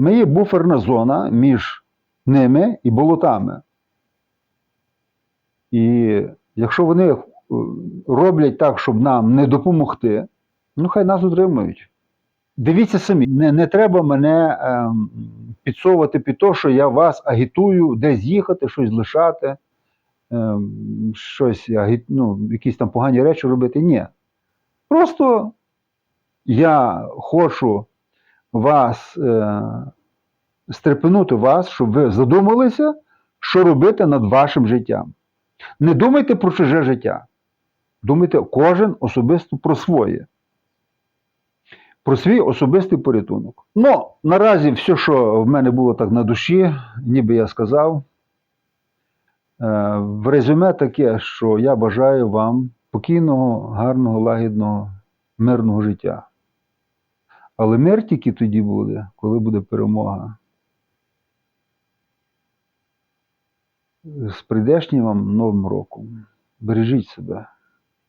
Ми є буферна зона між ними і болотами. І якщо вони е, роблять так, щоб нам не допомогти, ну хай нас утримують. Дивіться самі, не, не треба мене ем, підсовувати під те, що я вас агітую десь їхати, щось лишати, ем, щось, ну, якісь там погані речі робити. Ні. Просто я хочу вас е, стрепенути вас, щоб ви задумалися, що робити над вашим життям. Не думайте про чуже життя. Думайте кожен особисто про своє. Про свій особистий порятунок. Ну, наразі все, що в мене було так на душі, ніби я сказав. Е, В резюме таке, що я бажаю вам спокійного, гарного, лагідного, мирного життя. Але мир тільки тоді буде, коли буде перемога. З прийдешнім вам Новим роком. Бережіть себе.